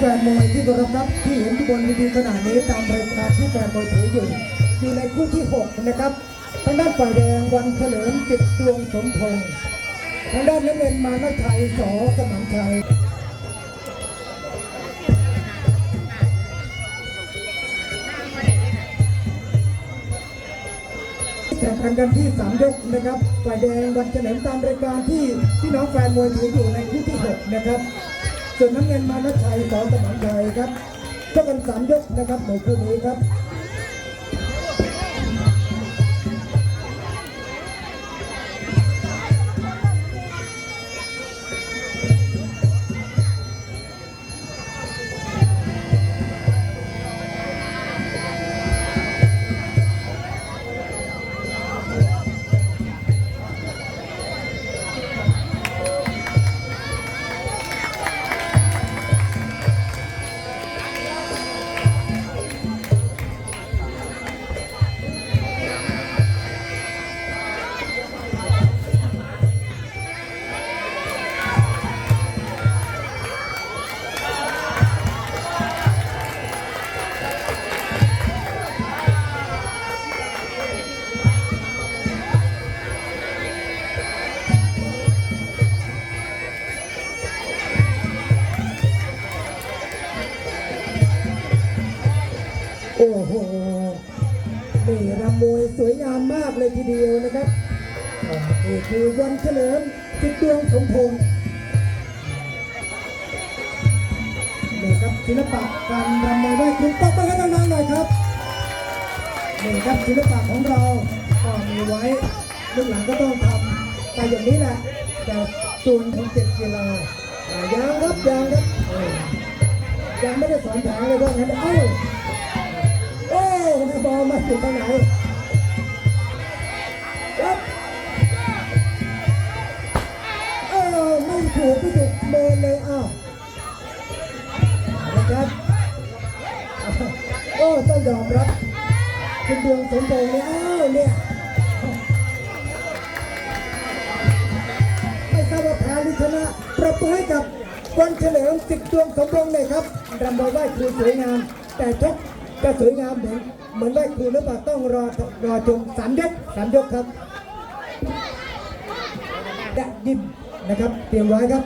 แฟนมวยที่เคารพครับที่เห็นที่บนเวทีขนาดนี้ตามรายการที่แฟนมวยถืออยู่อยู่ในคู่ที่ 6 นะครับทางด้านฝ่ายแดงวันเฉลิมจิตดวงสมพงษ์ทางด้านน้ำเงินมานะชัยสอสมานชัยแข่งขันกันที่3ยกนะครับ ฝ่ายแดงวันเฉลิมตามรายการที่พี่น้องแฟนมวยถืออยู่ในคู่ที่ 6 นะครับ ส่วนน้ำเงินมานัชัยสอสมานชัยครับเจ้ากันสามยกนะครับในคู่นี้ครับ โอ้โหนี่รำมวยสวยงามมากเลยทีเดียวนะครับนี่คือวันเฉลิมจิตดวงสมพงษ์นี่ครับศิลปะการรำมวยไหว้ครูตบมือให้ดังๆหน่อยครับนี่ครับศิลปะของเราก็มีไว้เรื่องหลังก็ต้องทำไปอย่างนี้แหละแต่ส่วนของเจ็ดกีฬาอ่ายังครับยังครับยังไม่ได้สอนแผนเลยว่างั้นเอ้า บอลมาอยู่ตรงไหนครับเออไม่ถูกไม่ถูกเดินเลยอ้าวนะครับโอ้ต้องยอมรับคุณดวงสมพงษ์เนี่ยอ้าวเนี่ยไม่ทราบว่าแพ้หรือชนะประมือให้กับวันเฉลิมสิบดวงสมพงษ์เลยครับรำบอยไหว้ครูสวยงามแต่ชกจะสวยงามเหมือน เหมือนไหว้ครูหรือเปล่าต้องรอรอชมสามยกสามยกครับและยิ้มนะครับ เตรียมไว้ครับ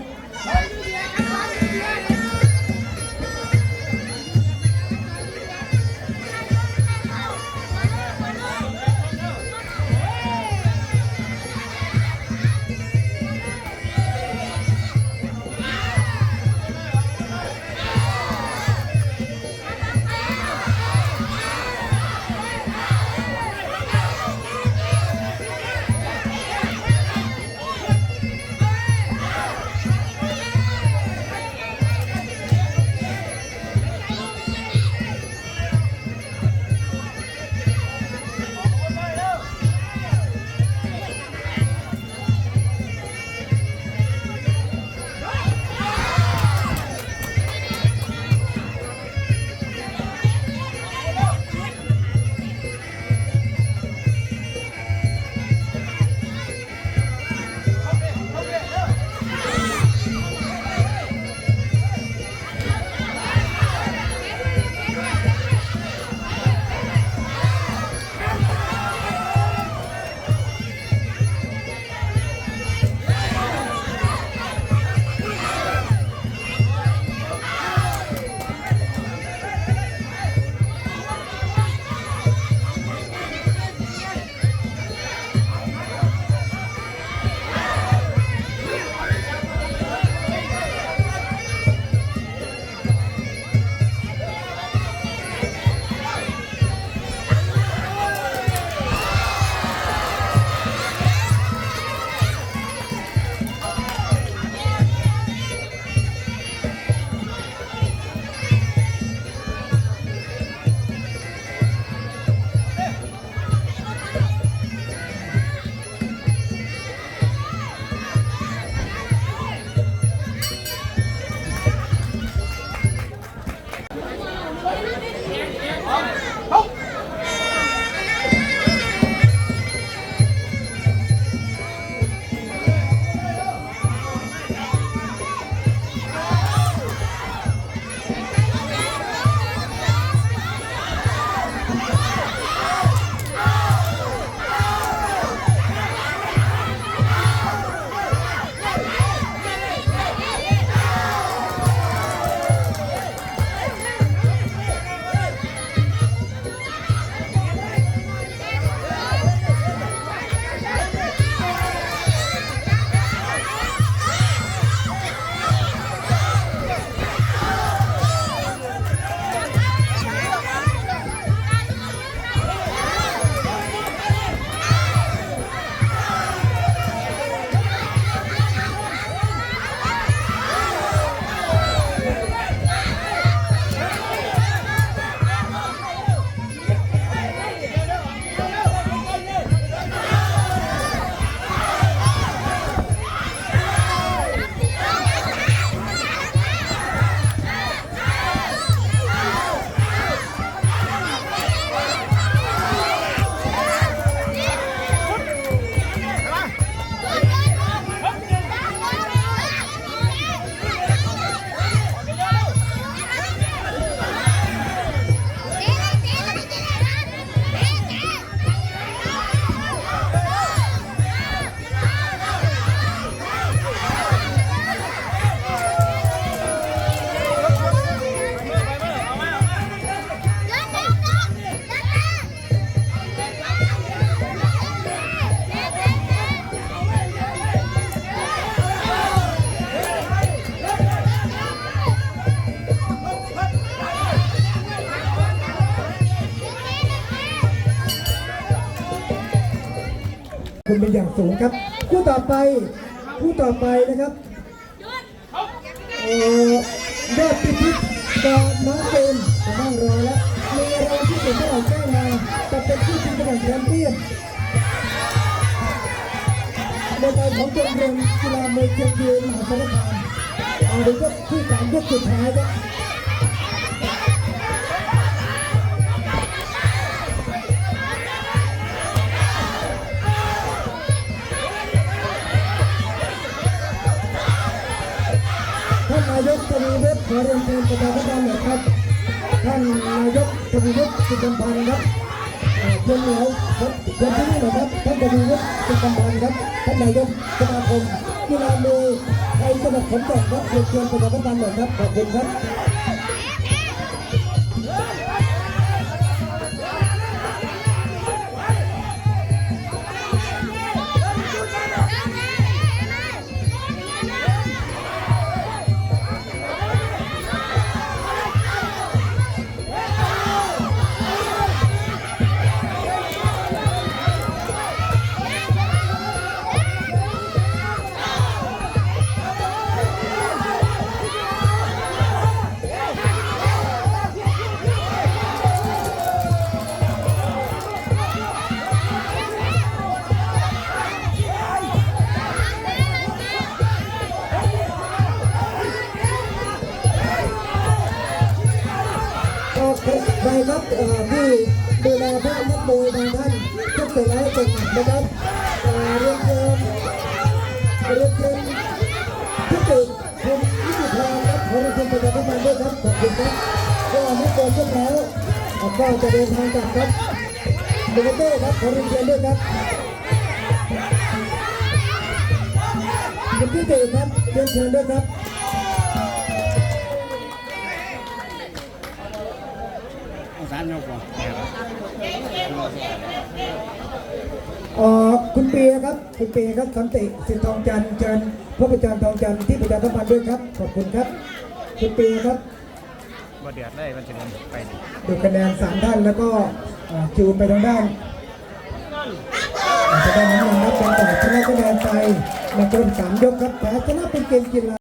คุณเป็นอย่างสูงครับ คู่ต่อไป คู่ต่อไปนะครับเอ่อยอดพิพิธกับน้องเจมจะนั่งรอแล้วมีอะไรที่ผมไม่เอาแจ้มาจะเป็นที่จริงเป็นแชมเปี้ยนในใจของชมรมกีฬามวยเชียงยืนมหาสารคามเอาดูยกที่สามยกสุดท้ายครับานนายกทวีวุฒิขอเรียนเชิญประธานรัฐบาหน่อยครับ ท่านนายกทวีวุฒิสุขพันธ์ครับเอ่อเชิญเหนียวครับเชิญที่นี่หน่อยครับ ท่านทวีวุฒิสุขพันธ์ครับ ท่านนายกสมาคมกีฬามวยไทยจังหวัดขอนแก่นครับเรียนเชิญประธานรัฐบาหน่อยครับ ขอบคุณครับ ดูแลพระนักมวยบางท่านทุกเสร็จแล้วเสร็จนะครับเอ่เรียนเชิญเรียนเชิญทุกตึกคุณวิจิตรครับขอเรียนเชิญประชาธิปไตยด้วยครับขอบคุณครับก็นักบอลเสร็จแล้วก็จะเดินทางกลับครับดูเต้ครับขอเรียนเชิญด้วยครับคุณพี่เตครับเรียนเชิญด้วยครับารยกว่าเอ่อคุณเปียครับ คุณเปียครับสันติสิทธิ์ทองจันทร์เชิญพระประจารย์ทองจันทร์ที่ประชาสัมพันธ์ด้วยครับ ขอบคุณครับ คุณเปียครับบ่เดือดเลยมันจะเดินไปนี่ดูคะแนนสามท่านแล้วก็เอ่อจูนไปทางด้านจะได้น้ำเงินรับเป็นต่อชนะคะแนนไปมาจนสามยกครับแพ้ชนะเป็นเกมกีฬา